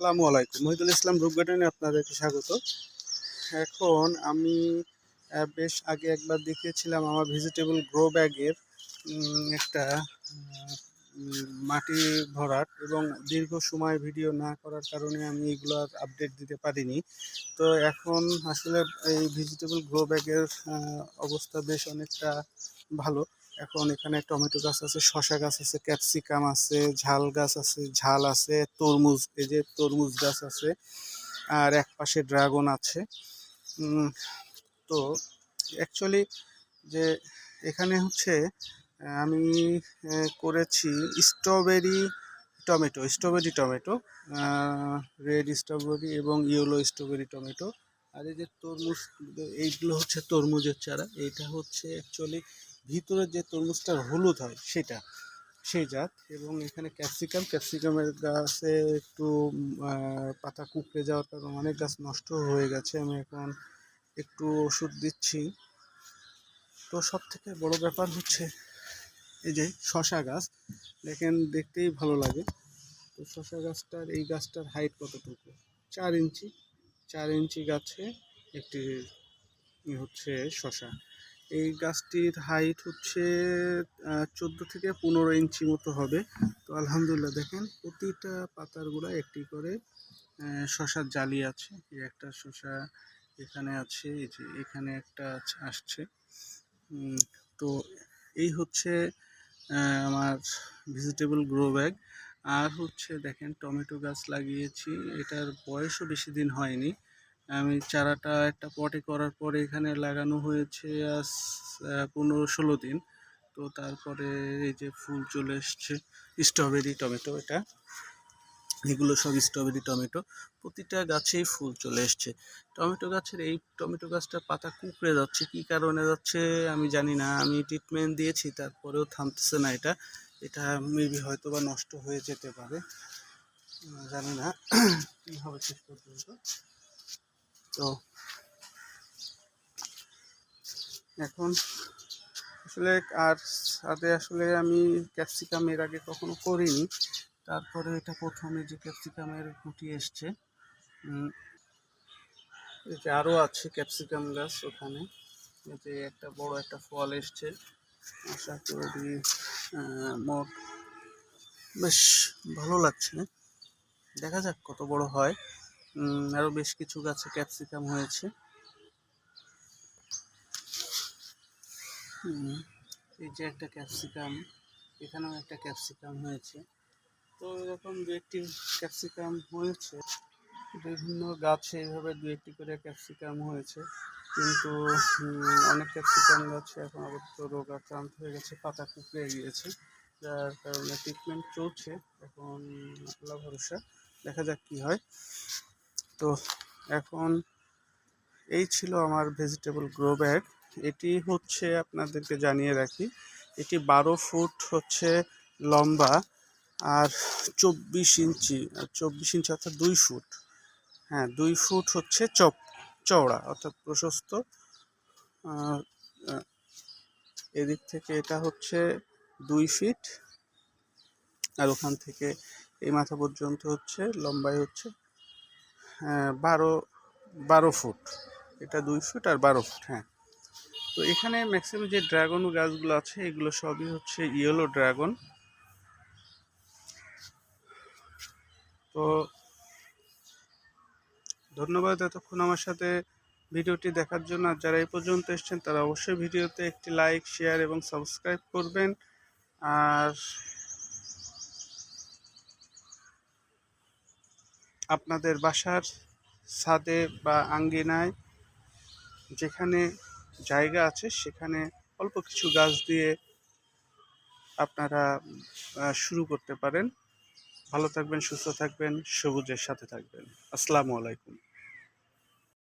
আসসালামু আলাইকুম। মহিদুল ইসলাম রূপ গার্ডেনে আপনাদেরকে স্বাগত। এখন আমি বেশ আগে একবার দেখিয়েছিলাম আমার ভেজিটেবল গ্রো ব্যাগের একটা মাটি ভরাট এবং দীর্ঘ সময় ভিডিও না করার কারণে আমি এগুলো আর আপডেট দিতে পারিনি। তো এখন আসলে এই ভেজিটেবল গ্রো ব্যাগের অবস্থা বেশ অনেকটা ভালো। এখন এখানে টমেটো গাছ আছে, শসা গাছ আছে, ক্যাপসিকাম আছে, ঝাল গাছ আছে, ঝাল আছে, তরমুজ, এই যে তরমুজ গাছ আছে, আর এক পাশে ড্রাগন আছে। তো অ্যাকচুয়ালি যে এখানে হচ্ছে আমি করেছি strawberry tomato strawberry tomato red strawberry এবং ইয়েলো স্ট্রবেরি টমেটো। আর এই যে তরমুজ, এইগুলো হচ্ছে তরমুজের চারা, এইটা হচ্ছে অ্যাকচুয়ালি ভিতরে যে তরমুজটা হলুদ হয় সেটা, সেই জাত। এবং এখানে ক্যাপসিকাম, ক্যাপসিকামের গাছে একটু পাতা কুকড়ে যাওয়ার কারণে অনেক গাছ নষ্ট হয়ে গেছে। আমি এখন একটু ওষুধ দিচ্ছি। তো সব থেকে বড় ব্যাপার হচ্ছে এই যে শশা গাছ, দেখেন দেখতেই ভালো লাগে। তো শশা গাছটার, এই গাছটার হাইট কতটুকু? চার ইঞ্চি। চার ইঞ্চি গাছে একটি হচ্ছে শশা। এই গাছটির হাইট হচ্ছে চোদ্দ থেকে পনেরো ইঞ্চি মতো হবে। তো আলহামদুলিল্লাহ দেখেন, প্রতিটা পাতার গোড়া একটি করে শশার জালি আছে। এই একটা শশা এখানে আছে, এই যে এখানে একটা আসছে। তো এই হচ্ছে আমার ভেজিটেবল গ্রো ব্যাগ আর হচ্ছে দেখেন, টমেটো গাছ লাগিয়েছি। এটার বয়সও বেশি দিন হয়নি। আমি চারাটা একটা পটে করার পরে এখানে লাগানো হয়েছে আজ পনেরো ষোলো দিন। তো তারপরে এই যে ফুল চলে এসছে, স্ট্রবেরি টমেটো এটা। এগুলো সব স্ট্রবেরি টমেটো। প্রতিটা গাছেই ফুল চলে এসছে। টমেটো গাছের এই টমেটো গাছটার পাতা কুকড়ে যাচ্ছে। কি কারণে যাচ্ছে আমি জানি না। আমি ট্রিটমেন্ট দিয়েছি, তারপরেও থামতেছে না এটা। এটা মেবি হয়তো বা নষ্ট হয়ে যেতে পারে। জানি না। কি হবে শেষ পর্যন্ত? তো এখন আসলে আর সাথে আসলে আমি ক্যাপসিকাম এর আগে কখনো করিনি। তারপরে এটা প্রথমে যে ক্যাপসিকামের গুটি এসছে যে আরও আছে ক্যাপসিকাম গাছ ওখানে। এতে একটা বড় একটা ফল এসছে, আশা করি মোট বেশ ভালো লাগছে। দেখা যাক কত বড় হয়। উম, আরও বেশ কিছু গাছে ক্যাপসিকাম হয়েছে। এই যে একটা ক্যাপসিকাম এখানেও একটা ক্যাপসিকাম হয়েছে। তো এরকম দু একটি ক্যাপসিকাম হয়েছে। বিভিন্ন গাছে এইভাবে দু একটি করে ক্যাপসিকাম হয়েছে। কিন্তু অনেক ক্যাপসিকাম গাছে এখন আপাতত রোগ আক্রান্ত হয়ে গেছে পাতা কুকড়ে গিয়েছে। যার কারণে ট্রিটমেন্ট চলছে। এখন আল্লাহ ভরসা দেখা যাক কি হয়। তো এখন এই ছিল আমার ভেজিটেবল গ্রো ব্যাগ এটি হচ্ছে আপনাদেরকে জানিয়ে রাখি, এটি বারো ফুট হচ্ছে লম্বা আর চব্বিশ ইঞ্চি চব্বিশ ইঞ্চি অর্থাৎ দুই ফুট। হ্যাঁ দুই ফুট হচ্ছে চপ, চওড়া অর্থাৎ প্রশস্ত। এদিক থেকে এটা হচ্ছে দুই ফিট। আর ওখান থেকে এই মাথা পর্যন্ত হচ্ছে, লম্বাই হচ্ছে বারো বারো ফুট। এটা দুই ফুট আর বারো ফুট হ্যাঁ। তো এখানে ম্যাক্সিমাম যে ড্রাগন গাছগুলো আছে, এগুলো সবই হচ্ছে ইয়েলো ড্রাগন। তো ধন্যবাদ এতক্ষণ আমার সাথে ভিডিওটি দেখার জন্য। আর যারা এই পর্যন্ত এসেছেন, তারা অবশ্যই ভিডিওতে একটি লাইক, শেয়ার এবং সাবস্ক্রাইব করবেন। আর আপনাদের বাসার ছাদে বা আঙ্গিনায় যেখানে জায়গা আছে, সেখানে অল্প কিছু গাছ দিয়ে আপনারা শুরু করতে পারেন। ভালো থাকবেন, সুস্থ থাকবেন, সবুজের সাথে থাকবেন। আসসালামু আলাইকুম।